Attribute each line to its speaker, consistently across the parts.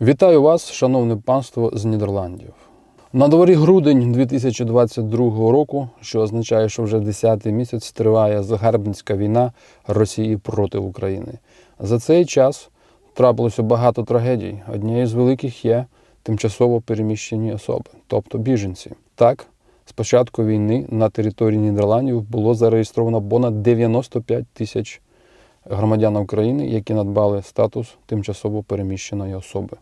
Speaker 1: Вітаю вас, шановне панство з Нідерландів. На дворі грудень 2022 року, що означає, що вже 10-й місяць триває загарбницька війна Росії проти України. За цей час трапилося багато трагедій. Однією з великих є тимчасово переміщені особи, тобто біженці. Так, з початку війни на території Нідерландів було зареєстровано понад 95 тисяч громадян України, які надбали статус тимчасово переміщеної особи.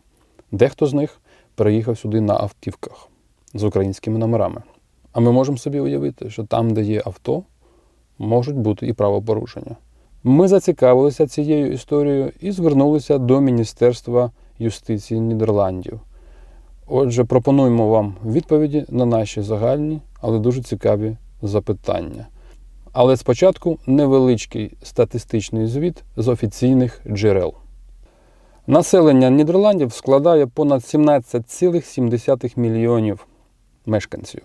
Speaker 1: Дехто з них переїхав сюди на автівках з українськими номерами. А ми можемо собі уявити, що там, де є авто, можуть бути і правопорушення. Ми зацікавилися цією історією і звернулися до Міністерства юстиції Нідерландів. Отже, пропонуємо вам відповіді на наші загальні, але дуже цікаві запитання. Але спочатку невеличкий статистичний звіт з офіційних джерел. Населення Нідерландів складає понад 17,7 мільйонів мешканців.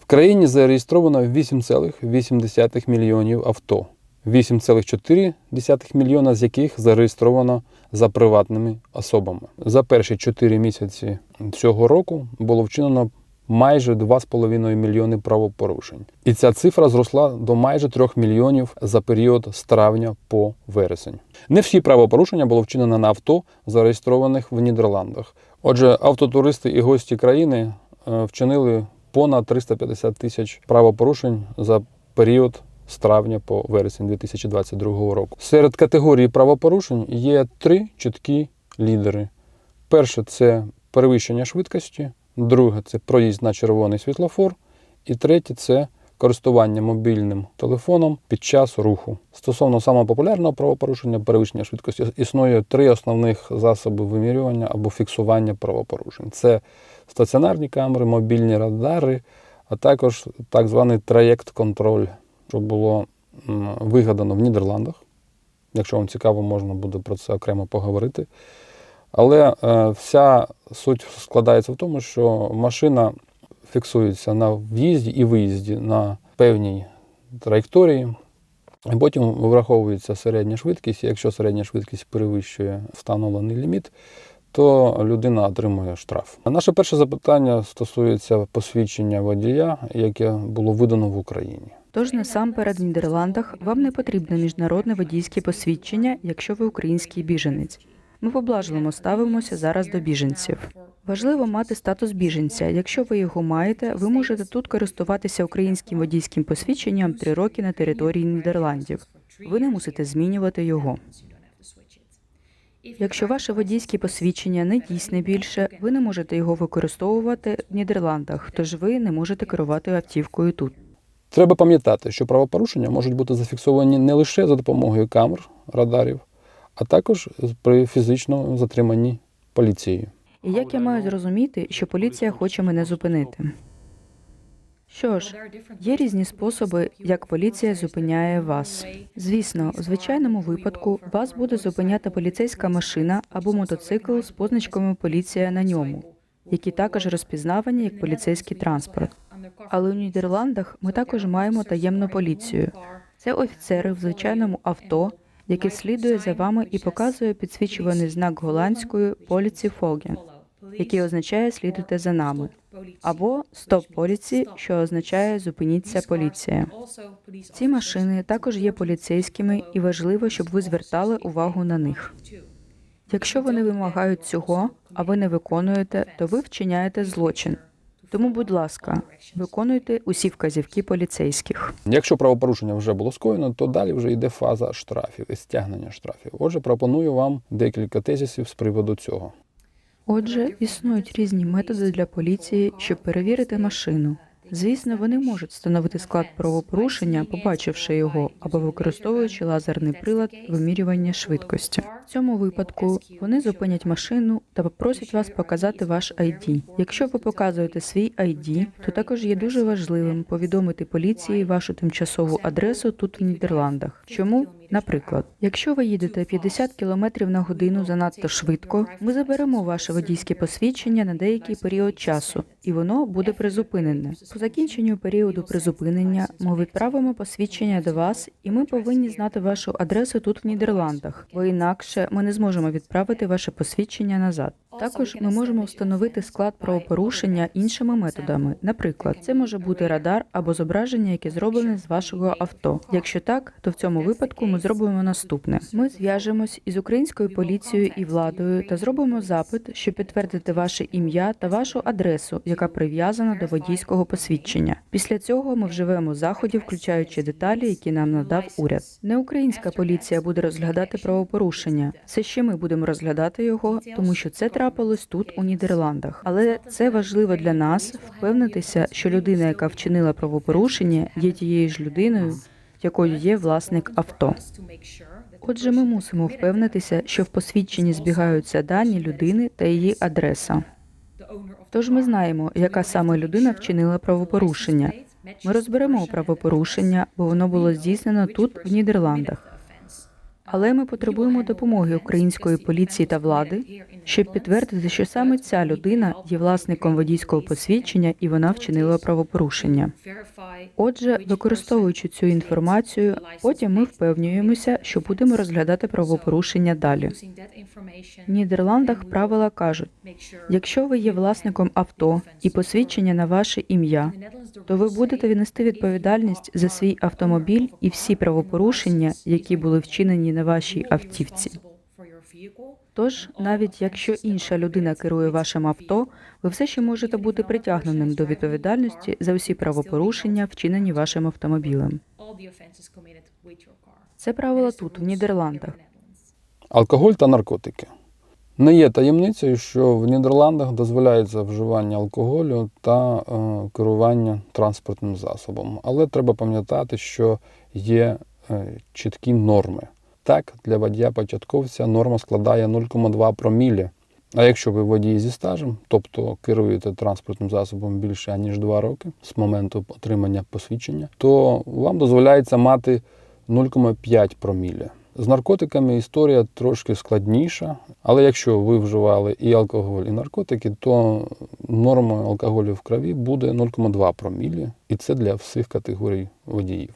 Speaker 1: В країні зареєстровано 8,8 мільйонів авто, 8,4 мільйона з яких зареєстровано за приватними особами. За перші 4 місяці цього року було вчинено майже 2,5 мільйони правопорушень. І ця цифра зросла до майже 3 мільйонів за період з травня по вересень. Не всі правопорушення було вчинено на авто, зареєстрованих в Нідерландах. Отже, автотуристи і гості країни е, вчинили понад 350 тисяч правопорушень за період з травня по вересень 2022 року. Серед категорій правопорушень є три чіткі лідери. Перше це перевищення швидкості, друге це проїзд на червоний світлофор, і третє це користування мобільним телефоном під час руху. Стосовно самого популярного правопорушення перевищення швидкості існує три основних засоби вимірювання або фіксування правопорушень: це стаціонарні камери, мобільні радари, а також так званий траєкт-контроль, що було вигадано в Нідерландах. Якщо вам цікаво, можна буде про це окремо поговорити. Але е, вся суть складається в тому, що машина фіксується на в'їзді і виїзді на певній траєкторії. І потім враховується середня швидкість. Якщо середня швидкість перевищує встановлений ліміт, то людина отримує штраф. Наше перше запитання стосується посвідчення водія, яке було видано в Україні.
Speaker 2: Тож насамперед в Нідерландах вам не потрібне міжнародне водійське посвідчення, якщо ви український біженець. Ми поблажливо ставимося зараз до біженців. Важливо мати статус біженця. Якщо ви його маєте, ви можете тут користуватися українським водійським посвідченням три роки на території Нідерландів. Ви не мусите змінювати його. Якщо ваше водійське посвідчення не дійсне більше, ви не можете його використовувати в Нідерландах, тож ви не можете керувати автівкою тут.
Speaker 1: Треба пам'ятати, що правопорушення можуть бути зафіксовані не лише за допомогою камер, радарів, а також при фізичному затриманні поліцією.
Speaker 2: І як я маю зрозуміти, що поліція хоче мене зупинити? Що ж, є різні способи, як поліція зупиняє вас. Звісно, у звичайному випадку вас буде зупиняти поліцейська машина або мотоцикл з позначками поліція на ньому, які також розпізнавані як поліцейський транспорт. Але у Нідерландах ми також маємо таємну поліцію. Це офіцери в звичайному авто, яке слідує за вами і показує підсвічуваний знак голландською поліці Фоген, який означає слідуйте за нами, або стоп поліці, що означає зупиніться поліція. Ці машини також є поліцейськими, і важливо, щоб ви звертали увагу на них. Якщо вони вимагають цього, а ви не виконуєте, то ви вчиняєте злочин. Тому, будь ласка, виконуйте усі вказівки поліцейських.
Speaker 1: Якщо правопорушення вже було скоєно, то далі вже йде фаза штрафів і стягнення штрафів. Отже, пропоную вам декілька тезисів з приводу цього.
Speaker 2: Отже, існують різні методи для поліції, щоб перевірити машину. Звісно, вони можуть встановити склад правопорушення, побачивши його, або використовуючи лазерний прилад вимірювання швидкості. В цьому випадку вони зупинять машину та попросять вас показати ваш ID. Якщо ви показуєте свій ID, то також є дуже важливим повідомити поліції вашу тимчасову адресу тут в Нідерландах. Чому? Наприклад, якщо ви їдете 50 км на годину занадто швидко, ми заберемо ваше водійське посвідчення на деякий період часу, і воно буде призупинене. По закінченню періоду призупинення ми відправимо посвідчення до вас, і ми повинні знати вашу адресу тут в Нідерландах, бо інакше ми не зможемо відправити ваше посвідчення назад. Також ми можемо встановити склад правопорушення іншими методами. Наприклад, це може бути радар або зображення, яке зроблене з вашого авто. Якщо так, то в цьому випадку ми зробимо наступне: ми зв'яжемось із українською поліцією і владою та зробимо запит, щоб підтвердити ваше ім'я та вашу адресу, яка прив'язана до водійського посвідчення. Після цього ми вживемо заходів, включаючи деталі, які нам надав уряд. Не українська поліція буде розглядати правопорушення. Це ще ми будемо розглядати його, тому що це трапилось тут у Нідерландах. Але це важливо для нас впевнитися, що людина, яка вчинила правопорушення, є тією ж людиною, якою є власник авто. Отже, ми мусимо впевнитися, що в посвідченні збігаються дані людини та її адреса. Тож ми знаємо, яка саме людина вчинила правопорушення. Ми розберемо правопорушення, бо воно було здійснено тут, в Нідерландах. Але ми потребуємо допомоги української поліції та влади, щоб підтвердити, що саме ця людина є власником водійського посвідчення і вона вчинила правопорушення. Отже, використовуючи цю інформацію, потім ми впевнюємося, що будемо розглядати правопорушення далі. В Нідерландах правила кажуть: якщо ви є власником авто і посвідчення на ваше ім'я, то ви будете віднести відповідальність за свій автомобіль і всі правопорушення, які були вчинені на вашій автівці. Тож, навіть якщо інша людина керує вашим авто, ви все ще можете бути притягненим до відповідальності за усі правопорушення, вчинені вашим автомобілем. Це правило тут, в Нідерландах.
Speaker 1: Алкоголь та наркотики. Не є таємницею, що в Нідерландах дозволяється вживання алкоголю та е, керування транспортним засобом. Але треба пам'ятати, що є е, чіткі норми. Так, для водія-початковця норма складає 0,2 промілі. А якщо ви водій зі стажем, тобто керуєте транспортним засобом більше ніж 2 роки з моменту отримання посвідчення, то вам дозволяється мати 0,5 промілі. З наркотиками історія трошки складніша, але якщо ви вживали і алкоголь, і наркотики, то нормою алкоголю в крові буде 0,2 промілі, і це для всіх категорій водіїв.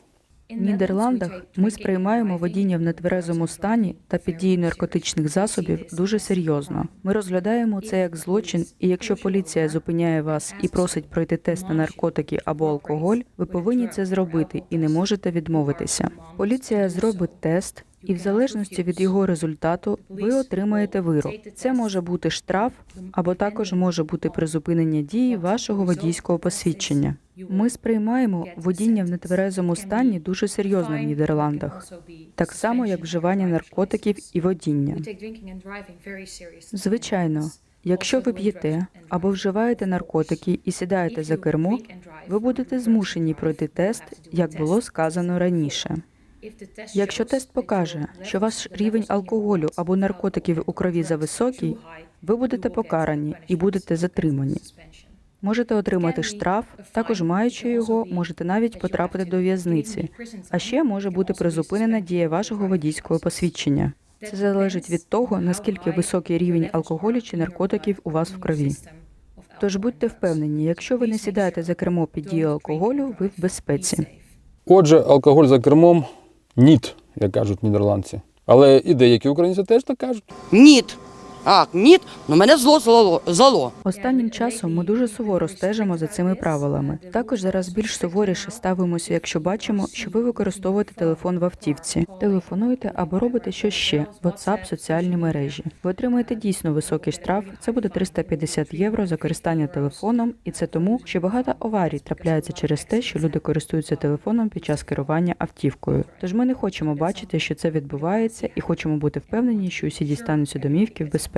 Speaker 2: В Нідерландах ми сприймаємо водіння в нетверезому стані та під дією наркотичних засобів дуже серйозно. Ми розглядаємо це як злочин, і якщо поліція зупиняє вас і просить пройти тест на наркотики або алкоголь, ви повинні це зробити і не можете відмовитися. Поліція зробить тест. І в залежності від його результату ви отримаєте вирок. Це може бути штраф, або також може бути призупинення дії вашого водійського посвідчення. Ми сприймаємо водіння в нетверезому стані дуже серйозно в Нідерландах, так само як вживання наркотиків і водіння. Звичайно, якщо ви п'єте або вживаєте наркотики і сідаєте за кермо, ви будете змушені пройти тест, як було сказано раніше. Якщо тест покаже, що ваш рівень алкоголю або наркотиків у крові зависокий, ви будете покарані і будете затримані. Можете отримати штраф, також маючи його, можете навіть потрапити до в'язниці. А ще може бути призупинена дія вашого водійського посвідчення. Це залежить від того, наскільки високий рівень алкоголю чи наркотиків у вас в крові. Тож будьте впевнені, якщо ви не сідаєте за кермо під дією алкоголю, ви в безпеці.
Speaker 1: Отже, алкоголь за кермом ніт, як кажуть нідерландці. Але і деякі українці теж так кажуть.
Speaker 3: Ніт. А, ніт, ну мене зло зло. зло.
Speaker 2: Останнім часом ми дуже суворо стежимо за цими правилами. Також зараз більш суворіше ставимося, якщо бачимо, що ви використовуєте телефон в автівці, телефонуєте або робите що ще WhatsApp, соціальні мережі. Ви отримаєте дійсно високий штраф. Це буде 350 євро за користання телефоном, і це тому, що багато аварій трапляється через те, що люди користуються телефоном під час керування автівкою. Тож ми не хочемо бачити, що це відбувається, і хочемо бути впевнені, що усі дістануться домівки в безпеці.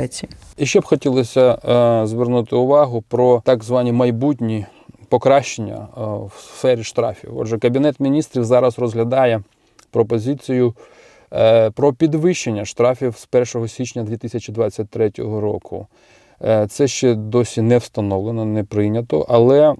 Speaker 1: І ще б хотілося е, звернути увагу про так звані майбутні покращення е, в сфері штрафів. Отже, Кабінет міністрів зараз розглядає пропозицію е, про підвищення штрафів з 1 січня 2023 року. Е, Це ще досі не встановлено, не прийнято. Але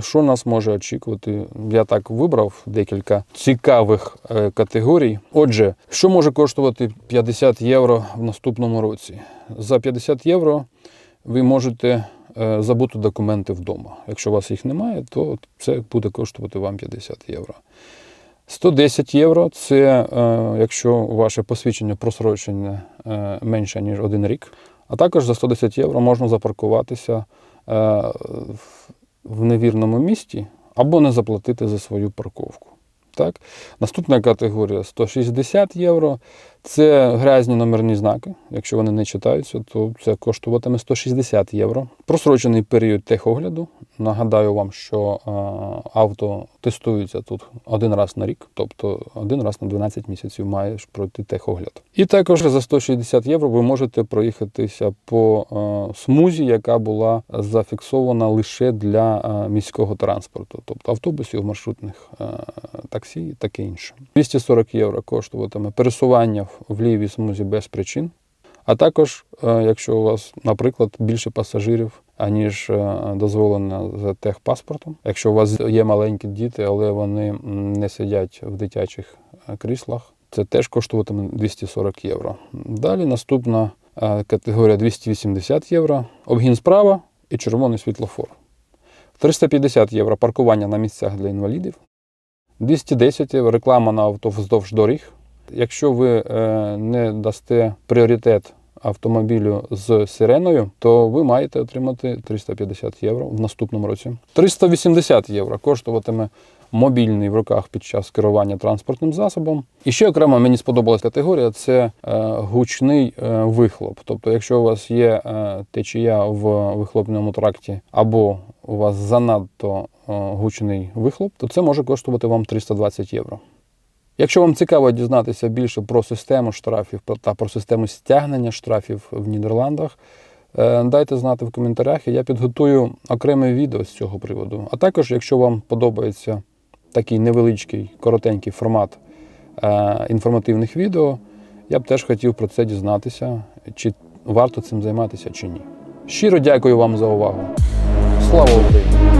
Speaker 1: що нас може очікувати? Я так вибрав декілька цікавих е, категорій. Отже, що може коштувати 50 євро в наступному році? За 50 євро ви можете е, забути документи вдома. Якщо у вас їх немає, то це буде коштувати вам 50 євро. 110 євро це якщо ваше посвідчення просрочене е, менше, ніж один рік. А також за 110 євро можна запаркуватися е, в- невірному місті або не заплатити за свою парковку. Так? Наступна категорія 160 євро. Це грязні номерні знаки. Якщо вони не читаються, то це коштуватиме 160 євро. Просрочений період техогляду. Нагадаю вам, що е, авто тестується тут один раз на рік, тобто один раз на 12 місяців маєш пройти техогляд. І також за 160 євро ви можете проїхатися по е, смузі, яка була зафіксована лише для е, міського транспорту, тобто автобусів, маршрутних таксі і таке інше. 240 євро коштуватиме пересування в- лівій смузі без причин. А також, е, якщо у вас, наприклад, більше пасажирів, аніж е, дозволено за техпаспортом. Якщо у вас є маленькі діти, але вони не сидять в дитячих е, кріслах, це теж коштуватиме 240 євро. Далі наступна категорія 280 євро, обгін справа і червоний світлофор. 350 євро паркування на місцях для інвалідів. 210 євро реклама на авто вздовж доріг. Якщо ви е, не дасте пріоритет автомобілю з сиреною, то ви маєте отримати 350 євро в наступному році. 380 євро коштуватиме мобільний в руках під час керування транспортним засобом. І ще окремо мені сподобалась категорія це е, гучний е, вихлоп. Тобто, якщо у вас є течія в вихлопному тракті або у вас занадто гучний вихлоп, то це може коштувати вам 320 євро. Якщо вам цікаво дізнатися більше про систему штрафів та про систему стягнення штрафів в Нідерландах, е, дайте знати в коментарях, і я підготую окреме відео з цього приводу. А також, якщо вам подобається такий невеличкий, коротенький формат е, інформативних відео, я б теж хотів про це дізнатися, чи варто цим займатися чи ні. Щиро дякую вам за увагу. Слава Україні!